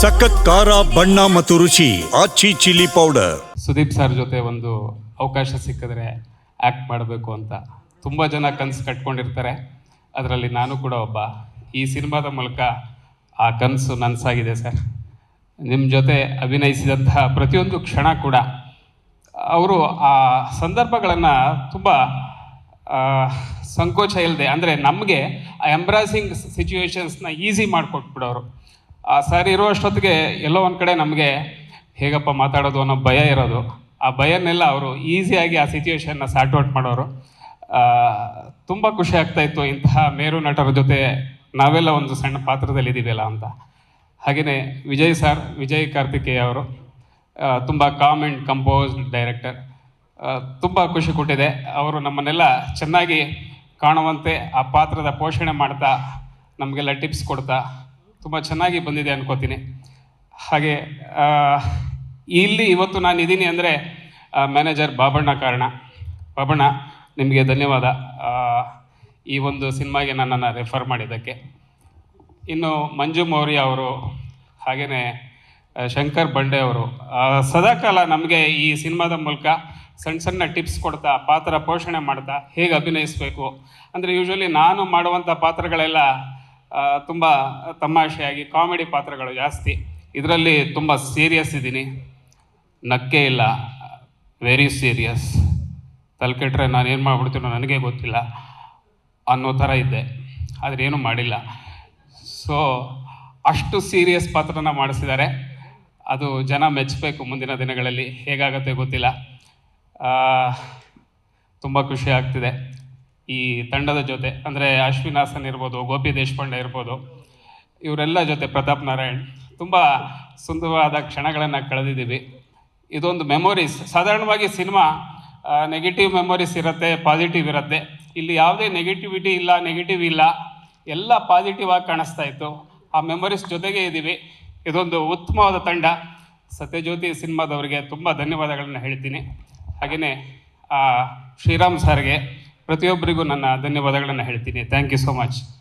ಸಖತ್ ಖಾರ, ಬಣ್ಣ ಮತ್ತು ರುಚಿ, Aachi chilli powder. Sudeep sir ಜೊತೆ ಒಂದು ಅವಕಾಶ ಸಿಕ್ಕಿದ್ರೆ ಆ್ಯಕ್ಟ್ ಮಾಡಬೇಕು ಅಂತ ತುಂಬ ಜನ ಕನಸು ಕಟ್ಕೊಂಡಿರ್ತಾರೆ. ಅದರಲ್ಲಿ ನಾನು ಕೂಡ ಒಬ್ಬ. ಈ ಸಿನಿಮಾದ ಮೂಲಕ ಆ ಕನಸು ನನಸಾಗಿದೆ ಸರ್. ನಿಮ್ಮ ಜೊತೆ ಅಭಿನಯಿಸಿದಂತಹ ಪ್ರತಿಯೊಂದು ಕ್ಷಣ ಕೂಡ ಅವರು ಆ ಸಂದರ್ಭಗಳನ್ನು ತುಂಬ ಸಂಕೋಚ ಇಲ್ಲದೆ ಅಂದರೆ ನಮಗೆ ಆ ಎಂಬ್ರಾಸಿಂಗ್ ಸಿಚುವೇಶನ್ಸ್ನ ಈಸಿ ಮಾಡಿಕೊಟ್ಬಿಡೋರು. ಆ ಸರ್ ಇರುವಷ್ಟೊತ್ತಿಗೆ ಎಲ್ಲೋ ಒಂದು ಕಡೆ ನಮಗೆ ಹೇಗಪ್ಪ ಮಾತಾಡೋದು ಅನ್ನೋ ಭಯ ಇರೋದು. ಆ ಭಯನ್ನೆಲ್ಲ ಅವರು ಈಸಿಯಾಗಿ ಆ ಸಿಚುವೇಶನ್ನ ಸಾರ್ಟ್ ಔಟ್ ಮಾಡೋರು. ತುಂಬ ಖುಷಿ ಆಗ್ತಾಯಿತ್ತು ಇಂತಹ ಮೇರು ನಟರ ಜೊತೆ ನಾವೆಲ್ಲ ಒಂದು ಸಣ್ಣ ಪಾತ್ರದಲ್ಲಿ ಇದ್ದೀವಲ್ಲ ಅಂತ. ಹಾಗೆಯೇ ವಿಜಯ್ ಸರ್ ವಿಜಯ್ ಕಾರ್ತಿಕೇಯ ಅವರು ತುಂಬ ಕಾಮ್ ಆ್ಯಂಡ್ ಕಂಪೋಸ್ಡ್ ಡೈರೆಕ್ಟರ್ ತುಂಬ ಖುಷಿ ಕೊಟ್ಟಿದೆ. ಅವರು ನಮ್ಮನ್ನೆಲ್ಲ ಚೆನ್ನಾಗಿ ಕಾಣುವಂತೆ ಆ ಪಾತ್ರದ ಪೋಷಣೆ ಮಾಡ್ತಾ ನಮಗೆಲ್ಲ ಟಿಪ್ಸ್ ಕೊಡ್ತಾ ತುಂಬ ಚೆನ್ನಾಗಿ ಬಂದಿದೆ ಅನ್ಕೋತೀನಿ. ಹಾಗೆ ಇಲ್ಲಿ ಇವತ್ತು ನಾನು ಇದ್ದೀನಿ ಅಂದರೆ ಮ್ಯಾನೇಜರ್ ಬಾಬಣ್ಣ ಕಾರಣ. ಬಾಬಣ್ಣ, ನಿಮಗೆ ಧನ್ಯವಾದ. ಈ ಒಂದು ಸಿನಿಮಾಗೆ ನನ್ನನ್ನು ರೆಫರ್ ಮಾಡಿದ್ದಕ್ಕೆ. ಇನ್ನು ಮಂಜು ಮೌರ್ಯ ಅವರು ಹಾಗೆಯೇ ಶಂಕರ್ ಬಂಡೆ ಅವರು ಸದಾಕಾಲ ನಮಗೆ ಈ ಸಿನಿಮಾದ ಮೂಲಕ ಸಣ್ಣ ಸಣ್ಣ ಟಿಪ್ಸ್ ಕೊಡ್ತಾ, ಪಾತ್ರ ಪೋಷಣೆ ಮಾಡ್ತಾ ಹೇಗೆ ಅಭಿನಯಿಸಬೇಕು. ಅಂದರೆ ಯೂಶ್ವಲಿ ನಾನು ಮಾಡುವಂಥ ಪಾತ್ರಗಳೆಲ್ಲ ತುಂಬ ತಮಾಷೆಯಾಗಿ ಕಾಮಿಡಿ ಪಾತ್ರಗಳು ಜಾಸ್ತಿ. ಇದರಲ್ಲಿ ತುಂಬ ಸೀರಿಯಸ್ ಇದ್ದೀನಿ. ನಕ್ಕೆ ಇಲ್ಲ. ವೆರಿ ಸೀರಿಯಸ್ ತಲೆ ಕೆಟ್ಟರೆ ನಾನು ಏನು ಮಾಡ್ಬಿಡ್ತೀನೋ ನನಗೆ ಗೊತ್ತಿಲ್ಲ ಅನ್ನೋ ಥರ ಇದ್ದೆ. ಆದರೆ ಏನೂ ಮಾಡಿಲ್ಲ. ಸೊ ಅಷ್ಟು ಸೀರಿಯಸ್ ಪಾತ್ರನ ಮಾಡಿಸಿದ್ದಾರೆ. ಅದು ಜನ ಮೆಚ್ಚಬೇಕು ಮುಂದಿನ ದಿನಗಳಲ್ಲಿ. ಹೇಗಾಗತ್ತೆ ಗೊತ್ತಿಲ್ಲ. ತುಂಬ ಖುಷಿ ಆಗ್ತಿದೆ. ಈ ತಂಡದ ಜೊತೆ, ಅಂದರೆ ಅಶ್ವಿನ್ ಹಾಸನ್ ಇರ್ಬೋದು, ಗೋಪಿ ದೇಶಪಾಂಡೆ ಇರ್ಬೋದು, ಇವರೆಲ್ಲ ಜೊತೆ ಪ್ರತಾಪ್ ನಾರಾಯಣ್, ತುಂಬ ಸುಂದರವಾದ ಕ್ಷಣಗಳನ್ನು ಕಳೆದಿದ್ದೀವಿ. ಇದೊಂದು ಮೆಮೊರೀಸ್. ಸಾಧಾರಣವಾಗಿ ಸಿನಿಮಾ ನೆಗೆಟಿವ್ ಮೆಮೊರೀಸ್ ಇರುತ್ತೆ, ಪಾಸಿಟಿವ್ ಇರುತ್ತೆ. ಇಲ್ಲಿ ಯಾವುದೇ ನೆಗೆಟಿವಿಟಿ ಇಲ್ಲ, ನೆಗೆಟಿವ್ ಇಲ್ಲ, ಎಲ್ಲ ಪಾಸಿಟಿವ್ ಆಗಿ ಕಾಣಿಸ್ತಾ ಇತ್ತು. ಆ ಮೆಮೊರೀಸ್ ಜೊತೆಗೆ ಇದ್ದೀವಿ. ಇದೊಂದು ಉತ್ತಮವಾದ ತಂಡ. ಸತ್ಯಜ್ಯೋತಿ ಸಿನಿಮಾದವರಿಗೆ ತುಂಬ ಧನ್ಯವಾದಗಳನ್ನು ಹೇಳ್ತೀನಿ. ಹಾಗೆಯೇ ಶ್ರೀರಾಮ್ ಸರ್ಗೆ ಪ್ರತಿಯೊಬ್ಬರಿಗೂ ನನ್ನ ಧನ್ಯವಾದಗಳನ್ನು ಹೇಳ್ತೀನಿ. Thank you so much